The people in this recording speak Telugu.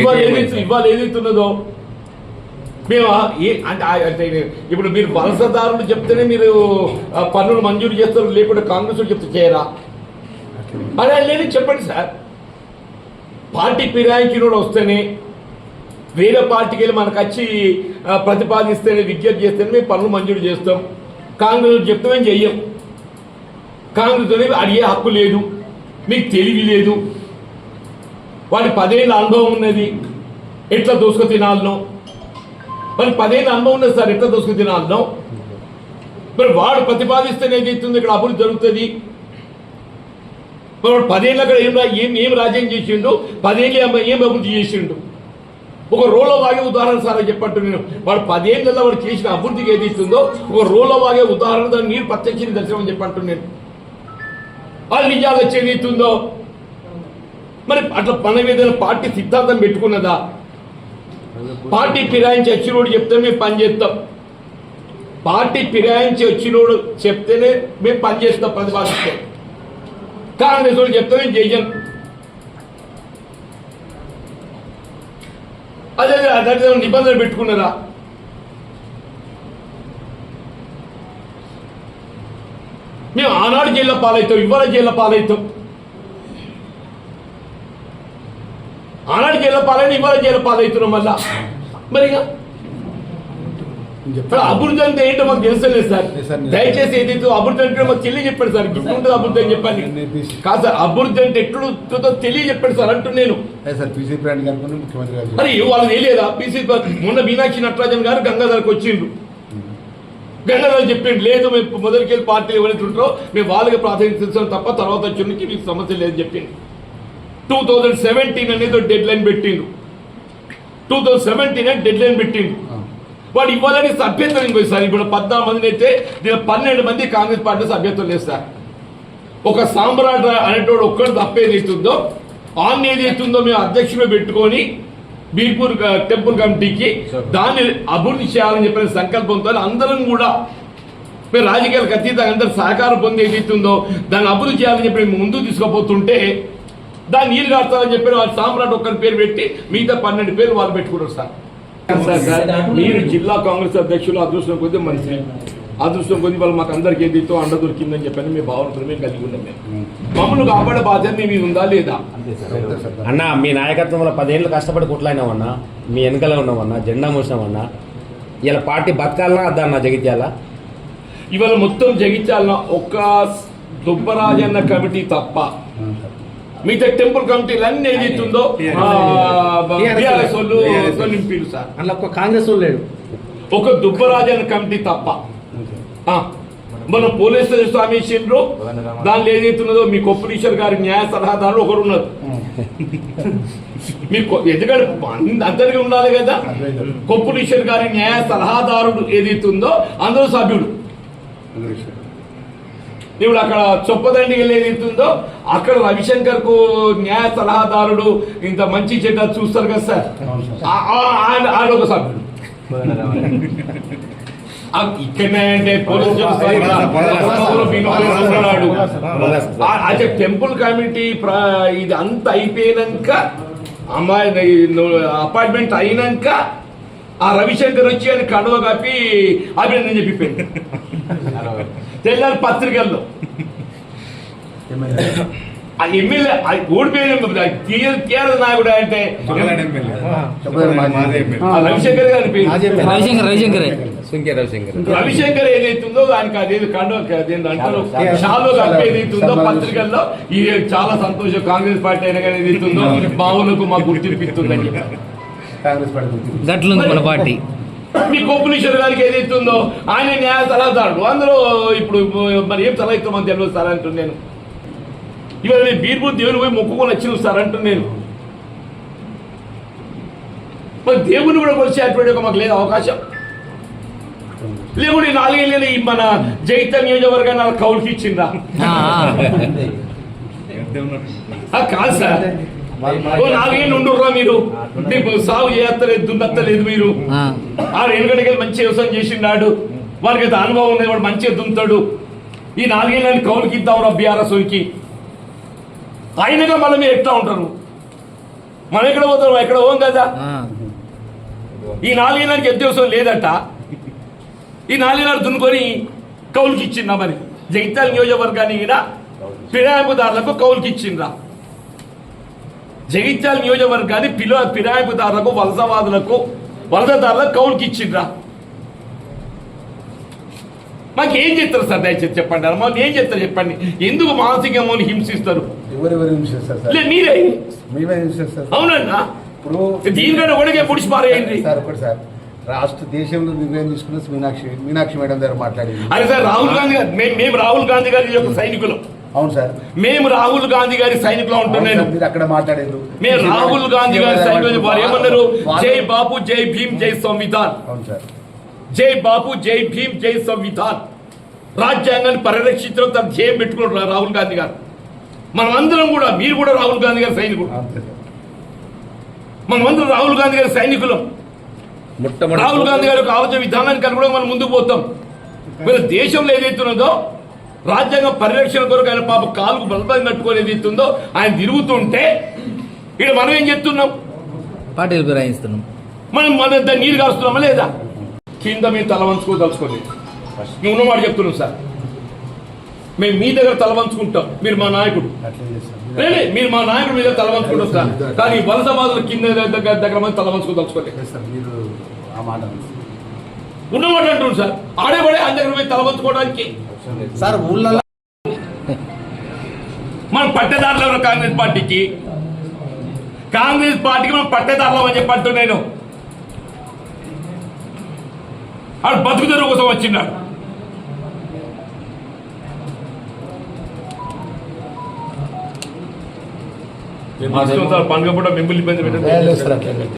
ఇవాళ ఏదైతే ఇవాళ ఏదైతున్నదో మేము ఏ అంటే ఇప్పుడు మీరు వలసదారులు చెప్తేనే మీరు పన్నులు మంజూరు చేస్తారు లేకుంటే కాంగ్రెస్ చెప్తే చేయరా? అదే లేదు చెప్పండి సార్. పార్టీ ఫిరాయించినోడు వస్తేనే వేరే పార్టీకి వెళ్ళి మనకు వచ్చి ప్రతిపాదిస్తేనే విజ్ఞప్తి చేస్తేనే మేము పనులు మంజూరు చేస్తాం. కాంగ్రెస్ చెప్తే మేము చెయ్యం. కాంగ్రెస్ అడిగే హక్కు లేదు. మీకు తెలివి లేదు. వాడి పదేళ్ళ అనుభవం ఉన్నది. ఎట్లా దోసుకు తినాలనో. మరి పదేళ్ళ అనుభవం ఉన్నది సార్ ఎట్లా దోసుకు తినాలనో. మరి వాడు ప్రతిపాదిస్తేనే చేస్తుంది? ఇక్కడ అభివృద్ధి జరుగుతుంది. మరి వాడు పదేళ్ళ అక్కడ ఏం ఏం ఏం రాజ్యం చేసిండు? పదేళ్ళు ఏం ఏం అభివృద్ధి చేసిండు? ఒక రోలో వాగే ఉదాహరణ సార్ అని చెప్పట్టు నేను. వాడు పదేళ్ళలో వాడు చేసిన అభివృద్ధికి ఏది ఇస్తుందో ఒక రోలో వాగే ఉదాహరణ దాన్ని మీరు ప్రత్యక్ష దర్శనం అని చెప్పట్టు నేను. వాళ్ళు నిజాలు వచ్చేది ఇస్తుందో మరి అట్లా మనం ఏదైనా పార్టీ సిద్ధాంతం పెట్టుకున్నదా? పార్టీ ఫిరాయించి వచ్చినోడు చెప్తే మేము పని చేస్తాం. పార్టీ ఫిరాయించి వచ్చినోడు చెప్తేనే మేము పని చేస్తాం ప్రతిపాదిస్తాం కాంగ్రెస్ వాళ్ళు చెప్తే మేము చేయం. అదే అదే నిబంధనలు పెట్టుకున్నారా మేము ఆనాడు జైల్లో పాలవుతాం ఇవాళ జైల్లో పాలవుతాం. ఆనాడు జైల్లో పాలైన ఇవాళ జైల్లో పాలవుతున్నాం మళ్ళా. మరిగా అభివృద్ధి అంటే ఏంటో మాకు తెలుసలేదు సార్. లేదు సార్, నేను- దయచేసి ఏదైతే అభివృద్ధి అంటే మాకు తెలియ చెప్పండి సార్ ఉంటుంది అభివృద్ధి అని తీసి- కాదు సార్ అభివృద్ధి అంటే ఎట్లుంటుందో తెలియ చెప్పండి సార్ అంటూ నేను మరి వాళ్ళు తెలియదా? పీసీ మొన్న మీనాక్షి నటరాజన్ గారు గంగాధర్కి వచ్చిండ్రు. గంగాధర్ చెప్పిండు లేదు మేము మొదటికెళ్ళి పార్టీలు ఎవరైతే ఉంటారో మేము వాళ్ళకి ప్రాధాన్యత ఇస్తాం తప్ప తర్వాత వచ్చి మీకు సమస్య లేదని చెప్పింది టూ థౌజండ్ సెవెంటీన్ అనేది డెడ్ లైన్ పెట్టిండు. Two thousand seventeen deadline పెట్టిండు. వాడు ఇవ్వాలని సభ్యత్వం ఇంకోటి సార్. ఇప్పుడు పద్నాలుగు మందిని అయితే దీని పన్నెండు మంది కాంగ్రెస్ పార్టీ సభ్యత్వం లేదు సార్. ఒక సామ్రాట్ అనేటోడు ఒక్కడు తప్పేది అవుతుందో ఆన్ ఏది అవుతుందో మేము అధ్యక్షుడు పెట్టుకొని బీర్పూర్ టెంపుల్ కమిటీకి దాన్ని అభివృద్ధి చేయాలని చెప్పిన సంకల్పంతో అందరం కూడా మేము రాజకీయాలకు అతీతంగా అందరు సహకారం పొంది ఏది అవుతుందో దాన్ని అభివృద్ధి చేయాలని చెప్పి ముందుకు తీసుకుపోతుంటే దాన్ని నీళ్ళు కాస్తారని చెప్పి వాళ్ళ సామ్రాట్ ఒక్కరి పేరు పెట్టి మిగతా పన్నెండు పేరు వాళ్ళు పెట్టుకున్నారు సార్. మీరు జిల్లా కాంగ్రెస్ అధ్యక్షులు అదృష్టం కొద్ది మంచి అదృష్టం కొద్ది వాళ్ళు మాకు అందరికి ఏదైతే అండ దొరికిందని చెప్పని మీ భావనతో మేము కలిగి ఉన్నాం మేము. మమ్మల్ని కాపాడే బాధ్యత మీ మీద ఉందా లేదా? అన్న మీ నాయకత్వంలో పదేళ్ళు కష్టపడి కుట్లైనామన్నా మీ వెనకాల ఉన్నామన్నా జెండా మోసినామన్నా ఇలా పార్టీ బతకాలన్నా అద్దన్నా జగిత్యాల? ఇవాళ మొత్తం జగిత్యాల ఒక్క దుబ్బరాజన్న కమిటీ తప్ప మిగతా టెంపుల్ కమిటీలు అన్ని బీఆర్ఎస్ వాళ్ళు నింపిరు సార్. అందులో ఒక్క కాంగ్రెస్ వాళ్ళు లేడు. ఒక దుబ్బరాజన్న కమిటీ తప్ప. ఆ, మన పోలీస్ స్వామి ఇచ్చిండ్రు. దానిలో ఏదైతున్నదో మీ కొప్పలీశ్వర్ గారి న్యాయ సలహాదారులు ఒకరు ఉన్నారు. మీకు ఎందుకంటే అంద- అందరికీ ఉండాలి కదా. కొప్పులీశ్వర్ గారి న్యాయ సలహాదారుడు ఏదైతుందో అందరూ సభ్యుడు. ఇప్పుడు అక్కడ చొప్పదండి ఏదైతుందో అక్కడ రవిశంకర్కు న్యాయ సలహాదారుడు ఇంత మంచి చెడ్డ చూస్తారు కదా సార్. ఆయన ఆయన ఒక సభ్యుడు. ఇక్కడనే అంటే అదే టెంపుల్ కమిటీ ఇది అంత అయిపోయినాక అమ్మాయి అపార్ట్మెంట్ అయినాక ఆ రవిశంకర్ వచ్చి అని కడవ కప్పి అభినందన చెప్పిపోయింది. తెల్లారి పత్రికల్లో. ఆ ఎమ్మెల్యే ఆ ఓడిపోయిన టీఆర్ నాయకుడు అంటే ఆ. రవిశంకర్ గారి పేరు. రవిశంకర్ ఏదైతుందో దానికి అదేది కండో అంటారు. షాలో ఏదైతుందో పత్రికల్లో ఇది చాలా సంతోషం. కాంగ్రెస్ పార్టీ అయినా కానీ ఏదైతుందో మా ఊళ్ళకు మాకు గుర్తింపిస్తుందని కాంగ్రెస్ పార్టీ మన పార్టీ. మీ కొప్పులీశ్వర్ గారికి ఏదైతుందో ఆయన న్యాయ సలహాదారుడు. అందులో ఇప్పుడు మరి ఏం సలహా ఇస్తామని తెలియదు సార్ అంటున్నాను ఇవాళ నేను బీర్భూత్ దేవుని పోయి మొక్కుకొని వచ్చిన సార్ అంటున్నాను మరి దేవుని కూడా కొలిచేటువంటి ఒక మాకు లేదు అవకాశం. లేకుంటే నాలుగేళ్ళు మన జైత నియోజకవర్గాన్ని వాళ్ళ కౌలుకి ఇచ్చిందా కాదు సార్. ఓ నాలుగేళ్ళు ఉండుర్రా మీరు? సాగు చేస్తలేదు దున్నత్తలేదు మీరు. ఆ. ఆడు ఎనుగడికి మంచి వ్యవసాయం చేసిండాడు. వారికి అయితే అనుభవం ఉంది వాడు మంచిగా దున్నుతాడు. ఈ నాలుగేళ్ళని కౌలుకి ఇద్దాం రా బీఆర్ఎస్కి అయినగా మళ్ళీ మీరు ఎట్లా ఉంటారు? మనం ఎక్కడ పోతాం? ఎక్కడ పోం కదా. ఈ నాలుగేళ్ళకి ఉద్యోగం లేదట? ఈ నాలుగేళ్ళు దున్నుకొని కౌలుకి ఇచ్చిందా మరి. జగిత్యాల నియోజకవర్గానికి కూడా ఫిరాయింపుదారులకు కౌలుకి ఇచ్చిండ్రా. జగిత్యాల నియోజకవర్గాన్ని పిలో ఫిరాయింపుదారులకు వలసవాదులకు వలసదారులకు కౌలుకి ఇచ్చిండ్రా. మాకు ఏం చేస్తారు సార్ దయచేసి చెప్పండి. అమ్మా ఏం చేస్తారు చెప్పండి. ఎందుకు మానసికంగా హింసిస్తారు? ఎవరెవరు హింసిస్తారు సార్? మీరే. మేమే హింసిస్తారు అవునన్నా. ఇప్పుడు దీనికంటే ఒడిగే పుడిచి పారేయండి. సార్ ఒకటి సార్. రాష్ట్ర దేశంలో నిర్ణయం తీసుకున్న మీనాక్షి మీనాక్షి మేడం దగ్గర మాట్లాడింది. అదే సార్ రాహుల్ గాంధీ గారు మేము రాహుల్ గాంధీ గారి యొక్క సైనికులం. అవును సార్. మేము రాహుల్ గాంధీ గారి సైనికులు ఉంటున్నాను మీరు అక్కడ మాట్లాడారు మేము రాహుల్ గాంధీ గారి సైనికులు వారు ఏమన్నారు? జై బాపు జై భీమ్ జై సంవిధాన్. అవును సార్. జై బాపు జై భీమ్ జై సంవిధాన్. రాజ్యాంగాన్ని పరిరక్షించడం తన ధ్యేయం పెట్టుకున్నారు రాహుల్ గాంధీ గారు. మనమందరం కూడా మీరు కూడా రాహుల్ గాంధీ గారి సార్. మనమందరం రాహుల్ గాంధీ గారి సైనికులం. రాహుల్ గాంధీ గారి యొక్క ఆలోచన విధానానికి అనుగుణంగా మనం ముందుకు పోతాం. మీరు దేశంలో ఏదైతే ఉన్నదో రాజ్యాంగ పరిరక్షణ కొరకు ఆయన పాప కాలుకు బలపం కట్టుకొని ఏదైతే ఉందో ఆయన తిరుగుతుంటే ఇక్కడ మనం ఏం చెప్తున్నాం? పార్టీలు ఫిరాయిస్తున్నాం. మనం మన నీరు కాస్తున్నామా లేదా? కింద మేము తల వంచుకోదలుచుకోలేదు మేము ఉన్నమాట చెప్తున్నాం సార్. మేము మీ దగ్గర తల వంచుకుంటాం. మీరు మా నాయకుడు. మీరు మా నాయకుడు మీద తల వంచుకుంటాం సార్. కానీ వలస బాధలు కింద దగ్గర దగ్గర మంది తల వంచుకోదలుచుకోలేదు లేదు సార్ మీరు ఆ మాట అన్నారు. ఉన్నమాట అంటున్నాడు సార్. ఆడేపడే ఆయన దగ్గర పోయి తలవంచుకోవడానికి. సార్ ఊళ్ళలో మనం పట్టదారులు ఎవరు? కాంగ్రెస్ పార్టీకి. కాంగ్రెస్ పార్టీకి మనం పట్టదారులు అని చెప్పి నేను. ఆడు బతుకుదరు కోసం వచ్చిన్నాడు పండుగ పూట మిమ్మల్ని ఇబ్బంది లేదు.